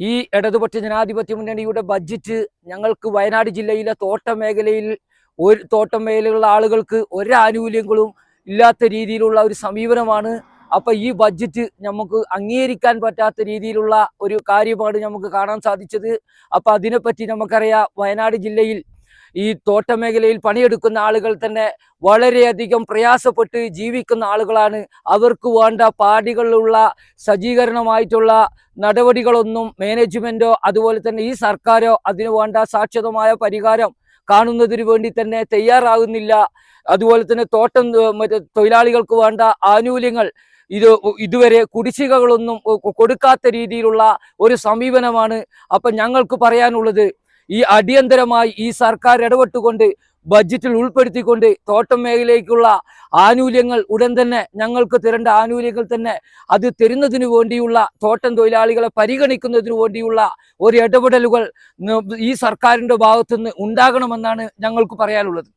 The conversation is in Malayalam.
ഈ ഇടതുപക്ഷ ജനാധിപത്യ മുന്നണിയുടെ ബഡ്ജറ്റ് ഞങ്ങൾക്ക് വയനാട് ജില്ലയിലെ തോട്ടം മേഖലയിൽ ഒരു തോട്ടം മേഖലയിലുള്ള ആളുകൾക്ക് ഒരാനുകൂല്യങ്ങളും ഇല്ലാത്ത രീതിയിലുള്ള ഒരു സമീപനമാണ്. അപ്പൊ ഈ ബഡ്ജറ്റ് നമുക്ക് അംഗീകരിക്കാൻ പറ്റാത്ത രീതിയിലുള്ള ഒരു കാര്യമാണ് നമുക്ക് കാണാൻ സാധിച്ചത്. അപ്പൊ അതിനെപ്പറ്റി നമുക്കറിയാം വയനാട് ജില്ലയിൽ ഈ തോട്ട മേഖലയിൽ പണിയെടുക്കുന്ന ആളുകൾ തന്നെ വളരെയധികം പ്രയാസപ്പെട്ട് ജീവിക്കുന്ന ആളുകളാണ്. അവർക്ക് വേണ്ട പാടികളിലുള്ള സജ്ജീകരണമായിട്ടുള്ള നടപടികളൊന്നും മാനേജ്മെന്റോ അതുപോലെ തന്നെ ഈ സർക്കാരോ അതിന് വേണ്ട സാക്ഷ്യതമായ പരിഹാരം കാണുന്നതിന് വേണ്ടി തന്നെ തയ്യാറാകുന്നില്ല. അതുപോലെ തന്നെ തോട്ടം തൊഴിലാളികൾക്ക് വേണ്ട ആനുകൂല്യങ്ങൾ ഇത് ഇതുവരെ കുടിശ്ശികകളൊന്നും കൊടുക്കാത്ത രീതിയിലുള്ള ഒരു സമീപനമാണ്. അപ്പം ഞങ്ങൾക്ക് പറയാനുള്ളത് ഈ അടിയന്തരമായി ഈ സർക്കാർ ഇടപെട്ടുകൊണ്ട് ബഡ്ജറ്റിൽ ഉൾപ്പെടുത്തിക്കൊണ്ട് തോട്ടം മേഖലയ്ക്കുള്ള ആനുകൂല്യങ്ങൾ ഉടൻ തന്നെ ഞങ്ങൾക്ക് തരേണ്ട ആനുകൂല്യങ്ങൾ തന്നെ അത് തരുന്നതിനു വേണ്ടിയുള്ള തോട്ടം തൊഴിലാളികളെ പരിഗണിക്കുന്നതിനു വേണ്ടിയുള്ള ഒരു ഇടപെടലുകൾ ഈ സർക്കാരിന്റെ ഭാഗത്തുനിന്ന് ഉണ്ടാകണമെന്നാണ് ഞങ്ങൾക്ക് പറയാനുള്ളത്.